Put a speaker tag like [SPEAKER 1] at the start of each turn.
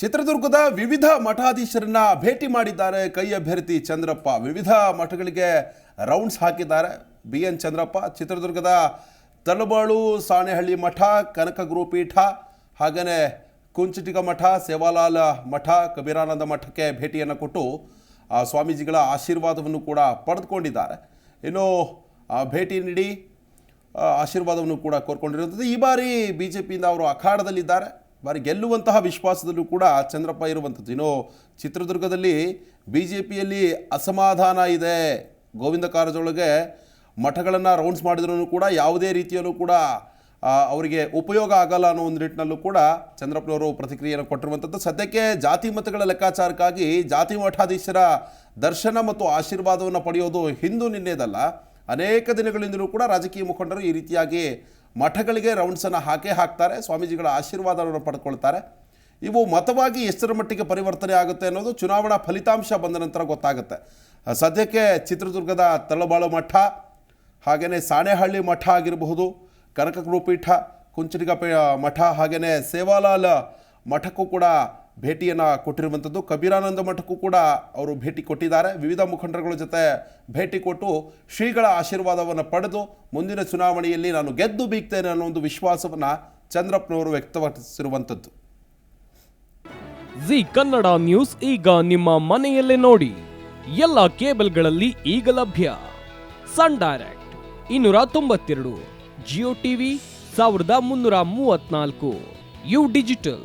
[SPEAKER 1] ಚಿತ್ರದುರ್ಗದ ವಿವಿಧ ಮಠಾಧೀಶರನ್ನ ಭೇಟಿ ಮಾಡಿದ್ದಾರೆ. ಕೈ ಅಭ್ಯರ್ಥಿ ಚಂದ್ರಪ್ಪ. ವಿವಿಧ ಮಠಗಳಿಗೆ ರೌಂಡ್ಸ್ ಹಾಕಿದ್ದಾರೆ. ಬಿ ಎನ್ ಚಂದ್ರಪ್ಪ, ಚಿತ್ರದುರ್ಗದ ತಲಬಾಳು ಸಾಣೆಹಳ್ಳಿ ಮಠ, ಕನಕ ಗುರುಪೀಠ ಹಾಗೆಯೇ ಕುಂಚಿಟಿಗ ಮಠ, ಸೇವಾಲಾಲ ಮಠ, ಕಬೀರಾನಂದ ಮಠಕ್ಕೆ ಭೇಟಿಯನ್ನು ಕೊಟ್ಟು, ಆ ಸ್ವಾಮೀಜಿಗಳ ಆಶೀರ್ವಾದವನ್ನು ಕೂಡ ಪಡೆದುಕೊಂಡಿದ್ದಾರೆ. ಇನ್ನು ಭೇಟಿ ನೀಡಿ ಆಶೀರ್ವಾದವನ್ನು ಕೂಡ ಕೋರ್ಕೊಂಡಿರುವಂಥದ್ದು. ಈ ಬಾರಿ ಬಿ ಜೆ ಪಿಯಿಂದ ಅವರು ಅಖಾಡದಲ್ಲಿದ್ದಾರೆ. ಬಾರಿ ಗೆಲ್ಲುವಂತಹ ವಿಶ್ವಾಸದಲ್ಲೂ ಕೂಡ ಚಂದ್ರಪ್ಪ ಇರುವಂಥದ್ದು. ಇನ್ನು ಚಿತ್ರದುರ್ಗದಲ್ಲಿ ಬಿ ಜೆ ಪಿಯಲ್ಲಿ ಅಸಮಾಧಾನ ಇದೆ. ಗೋವಿಂದ ಕಾರಜೋಳಗೆ ಮಠಗಳನ್ನು ರೌಂಡ್ಸ್ ಮಾಡಿದ್ರೂ ಕೂಡ ಯಾವುದೇ ರೀತಿಯಲ್ಲೂ ಕೂಡ ಅವರಿಗೆ ಉಪಯೋಗ ಆಗಲ್ಲ ಅನ್ನೋ ಒಂದು ನಿಟ್ಟಿನಲ್ಲೂ ಕೂಡ ಚಂದ್ರಪ್ಪನವರು ಪ್ರತಿಕ್ರಿಯೆಯನ್ನು ಕೊಟ್ಟಿರುವಂಥದ್ದು. ಸದ್ಯಕ್ಕೆ ಜಾತಿ ಮತಗಳ ಲೆಕ್ಕಾಚಾರಕ್ಕಾಗಿ ಜಾತಿ ಮಠಾಧೀಶರ ದರ್ಶನ ಮತ್ತು ಆಶೀರ್ವಾದವನ್ನು ಪಡೆಯೋದು ಹಿಂದೂ ನಿನ್ನೆದಲ್ಲ. ಅನೇಕ ದಿನಗಳಿಂದಲೂ ಕೂಡ ರಾಜಕೀಯ ಮುಖಂಡರು ಈ ರೀತಿಯಾಗಿ ಮಠಗಳಿಗೆ ರೌಂಡ್ಸನ್ನು ಹಾಕೇ ಹಾಕ್ತಾರೆ, ಸ್ವಾಮೀಜಿಗಳ ಆಶೀರ್ವಾದವನ್ನು ಪಡ್ಕೊಳ್ತಾರೆ. ಇವು ಮತವಾಗಿ ಎಷ್ಟರ ಮಟ್ಟಿಗೆ ಪರಿವರ್ತನೆ ಆಗುತ್ತೆ ಅನ್ನೋದು ಚುನಾವಣಾ ಫಲಿತಾಂಶ ಬಂದ ನಂತರ ಗೊತ್ತಾಗುತ್ತೆ. ಸದ್ಯಕ್ಕೆ ಚಿತ್ರದುರ್ಗದ ತಳಬಾಳು ಮಠ ಹಾಗೆಯೇ ಸಾಣೆಹಳ್ಳಿ ಮಠ ಆಗಿರಬಹುದು ಕನಕ ಗುರುಪೀಠ ಮಠ ಹಾಗೆಯೇ ಸೇವಾಲಾಲ್ ಮಠಕ್ಕೂ ಕೂಡ ಭೇಟಿಯನ್ನು ಕೊಟ್ಟಿರುವಂಥದ್ದು. ಕಬೀರಾನಂದ ಮಠಕ್ಕೂ ಕೂಡ ಅವರು ಭೇಟಿ ಕೊಟ್ಟಿದ್ದಾರೆ. ವಿವಿಧ ಮುಖಂಡರುಗಳ ಜೊತೆ ಭೇಟಿ ಕೊಟ್ಟು ಶ್ರೀಗಳ ಆಶೀರ್ವಾದವನ್ನು ಪಡೆದು ಮುಂದಿನ ಚುನಾವಣೆಯಲ್ಲಿ ನಾನು ಗೆದ್ದು ಬೀಗ್ತೇನೆ ಅನ್ನೋ ಒಂದು ವಿಶ್ವಾಸವನ್ನು ಚಂದ್ರಪ್ಪನವರು ವ್ಯಕ್ತಪಡಿಸಿರುವಂಥದ್ದು.
[SPEAKER 2] ಜಿ ಕನ್ನಡ ನ್ಯೂಸ್ ಈಗ ನಿಮ್ಮ ಮನೆಯಲ್ಲೇ ನೋಡಿ. ಎಲ್ಲ ಕೇಬಲ್ಗಳಲ್ಲಿ ಈಗ ಲಭ್ಯ. ಸನ್ ಡೈರೆಕ್ಟ್ ಇನ್ನೂರ ತೊಂಬತ್ತೆರಡು, ಜಿಯೋ ಟಿವಿ ಸಾವಿರದ ಮುನ್ನೂರ ಮೂವತ್ನಾಲ್ಕು ಯು ಡಿಜಿಟಲ್.